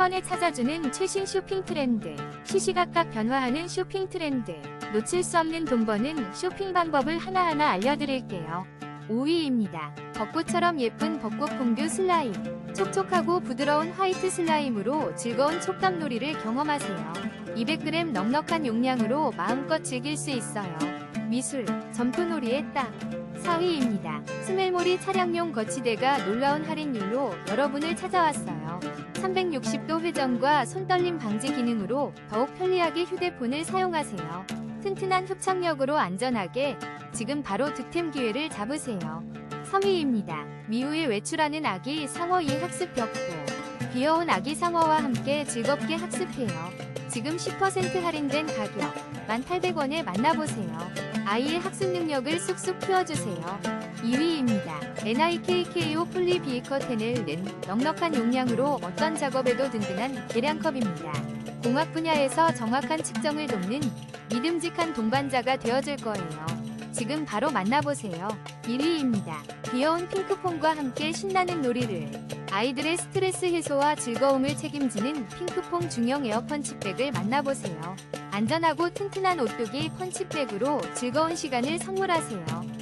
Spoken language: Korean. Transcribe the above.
번에 찾아주는 최신 쇼핑 트렌드. 시시각각 변화하는 쇼핑 트렌드. 놓칠 수 없는 돈 버는 쇼핑 방법을 하나하나 알려드릴게요. 5위입니다. 벚꽃처럼 예쁜 벚꽃 퐁듀 슬라임. 촉촉하고 부드러운 화이트 슬라임으로 즐거운 촉감놀이를 경험하세요. 200g 넉넉한 용량으로 마음껏 즐길 수 있어요. 미술, 점토놀이에 딱. 4위입니다. 스멜모리 차량용 거치대가 놀라운 할인율로 여러분을 찾아왔어요. 360도 회전과 손떨림 방지 기능으로 더욱 편리하게 휴대폰을 사용하세요. 튼튼한 흡착력으로 안전하게 지금 바로 득템 기회를 잡으세요. 3위입니다. 미우에 외출하는 아기 상어 2 학습 벽보. 귀여운 아기 상어와 함께 즐겁게 학습해요. 지금 10% 할인된 가격 1,800원에 만나보세요. 아이의 학습 능력을 쑥쑥 키워주세요. 2위입니다. NIKKO 플리 비이커 10을 는 넉넉한 용량으로 어떤 작업에도 든든한 계량컵입니다. 공학 분야에서 정확한 측정을 돕는 믿음직한 동반자가 되어줄 거예요. 지금 바로 만나보세요. 1위입니다. 귀여운 핑크퐁과 함께 신나는 놀이를 아이들의 스트레스 해소와 즐거움을 책임지는 핑크퐁 중형 에어 펀치백을 만나보세요. 안전하고 튼튼한 오뚜기 펀치백으로 즐거운 시간을 선물하세요.